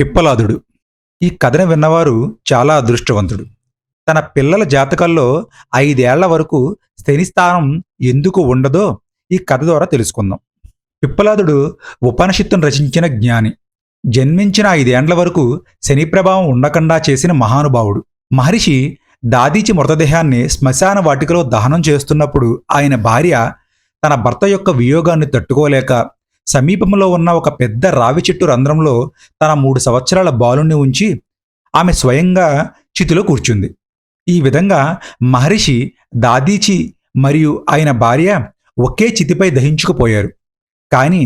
పిప్పలాదుడు ఈ కథను విన్నవారు చాలా అదృష్టవంతుడు. తన పిల్లల జాతకాల్లో ఐదేళ్ళ వరకు శనిస్థానం ఎందుకు ఉండదో ఈ కథ ద్వారా తెలుసుకుందాం. పిప్పలాదుడు ఉపనిషత్తును రచించిన జ్ఞాని. జన్మించిన ఐదేండ్ల వరకు శని ప్రభావం ఉండకుండా చేసిన మహానుభావుడు. మహర్షి దాదీచి మృతదేహాన్ని శ్మశాన వాటికలో దహనం చేస్తున్నప్పుడు ఆయన భార్య తన భర్త యొక్క వియోగాన్ని తట్టుకోలేక సమీపంలో ఉన్న ఒక పెద్ద రావి చెట్టు రంధ్రంలో తన మూడు సంవత్సరాల బాలుణ్ణి ఉంచి ఆమె స్వయంగా చితిలో కూర్చుంది. ఈ విధంగా మహర్షి దాదీచి మరియు ఆయన భార్య ఒకే చితిపై దహించుకుపోయారు. కానీ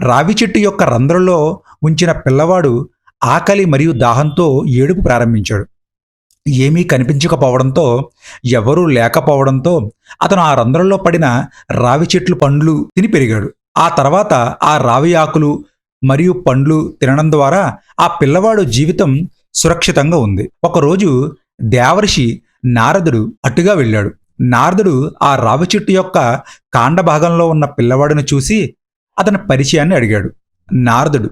రావి చెట్టు యొక్క రంధ్రంలో ఉంచిన పిల్లవాడు ఆకలి మరియు దాహంతో ఏడుపు ప్రారంభించాడు. ఏమీ కనిపించకపోవడంతో ఎవరూ లేకపోవడంతో అతను ఆ రంధ్రంలో పడిన రావి చెట్లు పండ్లు తిని పెరిగాడు. ఆ తర్వాత ఆ రావి ఆకులు మరియు పండ్లు తినడం ద్వారా ఆ పిల్లవాడు జీవితం సురక్షితంగా ఉంది. ఒకరోజు దేవర్షి నారదుడు అటుగా వెళ్ళాడు. నారదుడు ఆ రావి చెట్టు యొక్క కాండ భాగంలో ఉన్న పిల్లవాడిని చూసి అతని పరిచయాన్ని అడిగాడు. నారదుడు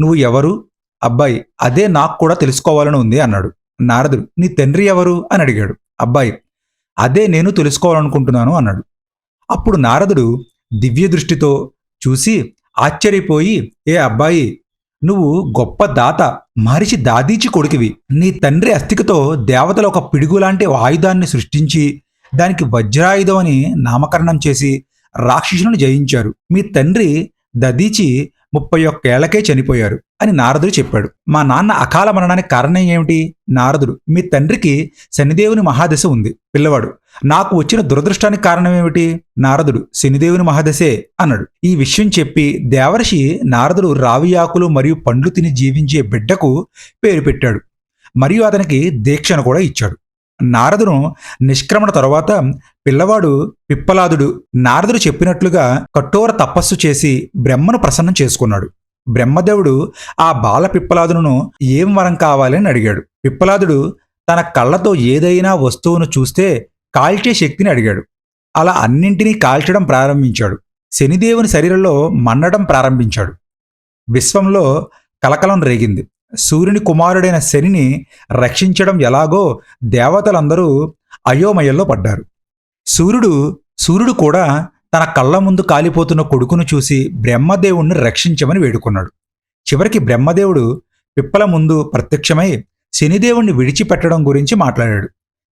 నువ్వు ఎవరు? అబ్బాయి అదే నాకు కూడా తెలుసుకోవాలని ఉంది అన్నాడు. నారదుడు నీ తండ్రి ఎవరు? అని అడిగాడు. అబ్బాయి అదే నేను తెలుసుకోవాలనుకుంటున్నాను అన్నాడు. అప్పుడు నారదుడు దివ్య దృష్టితో చూసి ఆశ్చర్యపోయి ఏ అబ్బాయి నువ్వు గొప్ప దాత మహర్షి దాదీచి కొడుకువి. నీ తండ్రి అస్థికతో దేవతల ఒక పిడుగు లాంటి ఆయుధాన్ని సృష్టించి దానికి వజ్రాయుధం అని నామకరణం చేసి రాక్షసులను జయించారు. మీ తండ్రి దదీచి ముప్పై ఒక్కేళ్ళకే చనిపోయారు. అని నారదుడు చెప్పాడు. మా నాన్న అకాల మరణానికి కారణం ఏమిటి? నారదుడు మీ తండ్రికి శనిదేవుని మహాదశ ఉంది. పిల్లవాడు నాకు వచ్చిన దురదృష్టానికి కారణం ఏమిటి? నారదుడు శనిదేవుని మహాదశే అన్నాడు. ఈ విషయం చెప్పి దేవర్షి నారదుడు రావి ఆకులు మరియు పండ్లు తిని జీవించే బిడ్డకు పేరు పెట్టాడు. మరియు అతనికి దీక్షను కూడా ఇచ్చాడు. నారదును నిష్క్రమణ తరువాత పిల్లవాడు పిప్పలాదుడు నారదుడు చెప్పినట్లుగా కఠోర తపస్సు చేసి బ్రహ్మను ప్రసన్నం చేసుకున్నాడు. బ్రహ్మదేవుడు ఆ బాల పిప్పలాదును ఏం వరం కావాలని అడిగాడు. పిప్పలాదుడు తన కళ్ళతో ఏదైనా వస్తువును చూస్తే కాల్చే శక్తిని అడిగాడు. అలా అన్నింటినీ కాల్చడం ప్రారంభించాడు. శనిదేవుని శరీరంలో మన్నడం ప్రారంభించాడు. విశ్వంలో కలకలం రేగింది. సూర్యుని కుమారుడైన శనిని రక్షించడం ఎలాగో దేవతలందరూ అయోమయంలో పడ్డారు. సూర్యుడు సూర్యుడు కూడా తన కళ్ళ ముందు కాలిపోతున్న కొడుకును చూసి బ్రహ్మదేవుణ్ణి రక్షించమని వేడుకున్నాడు. చివరికి బ్రహ్మదేవుడు పిప్పల ముందు ప్రత్యక్షమై శనిదేవుణ్ణి విడిచిపెట్టడం గురించి మాట్లాడాడు.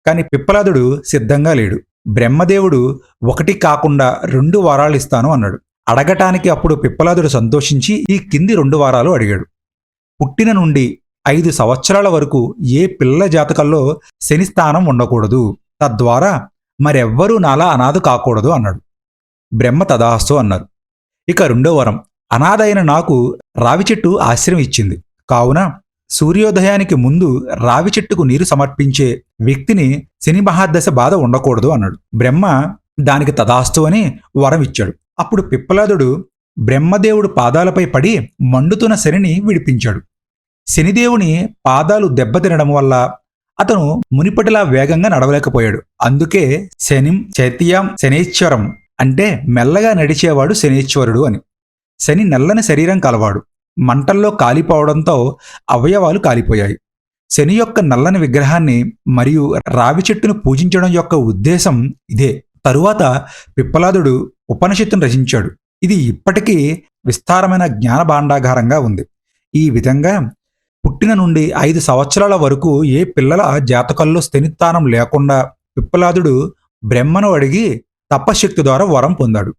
కానీ పిప్పలాదుడు సిద్ధంగా లేడు. బ్రహ్మదేవుడు ఒకటి కాకుండా రెండు వారాలు ఇస్తాను అన్నాడు. అడగటానికి అప్పుడు పిప్పలాదుడు సంతోషించి ఈ కింది రెండు వారాలు అడిగాడు. పుట్టిన నుండి ఐదు సంవత్సరాల వరకు ఏ పిల్ల జాతకంలో శని స్థానం ఉండకూడదు. తద్వారా మరెవ్వరూ నాలా అనాథ కాకూడదు అన్నాడు. బ్రహ్మ తదాస్తు అన్నారు. ఇక రెండో వరం. అనాథైన నాకు రావి చెట్టు ఆశ్రయం ఇచ్చింది. కావున సూర్యోదయానికి ముందు రావి చెట్టుకు నీరు సమర్పించే వ్యక్తిని శని మహాదశ బాధ ఉండకూడదు అన్నాడు. బ్రహ్మ దానికి తదాస్తు అని వరం ఇచ్చాడు. అప్పుడు పిప్పలాదుడు బ్రహ్మదేవుడు పాదాలపై పడి మండుతున్న శనిని విడిపించాడు. శనిదేవుని పాదాలు దెబ్బతినడం వల్ల అతను మునిపటిలా వేగంగా నడవలేకపోయాడు. అందుకే శనిం చైత్యం శనేశ్వరం అంటే మెల్లగా నడిచేవాడు శనీశ్వరుడు అని. శని నల్లని శరీరం కలవాడు. మంటల్లో కాలిపోవడంతో అవయవాలు కాలిపోయాయి. శని యొక్క నల్లని విగ్రహాన్ని మరియు రావి చెట్టును పూజించడం యొక్క ఉద్దేశం ఇదే. తరువాత పిప్పలాదుడు ఉపనిషత్తును రచించాడు. ఇది ఇప్పటికీ విస్తారమైన జ్ఞాన భాండాగారంగా ఉంది. ఈ విధంగా పుట్టిన నుండి ఐదు సంవత్సరాల వరకు ఏ పిల్లల జాతకల్లో స్థినిస్థానం లేకుండా పిప్పలాదుడు బ్రహ్మను అడిగి తపశక్తి ద్వారా వరం పొందాడు.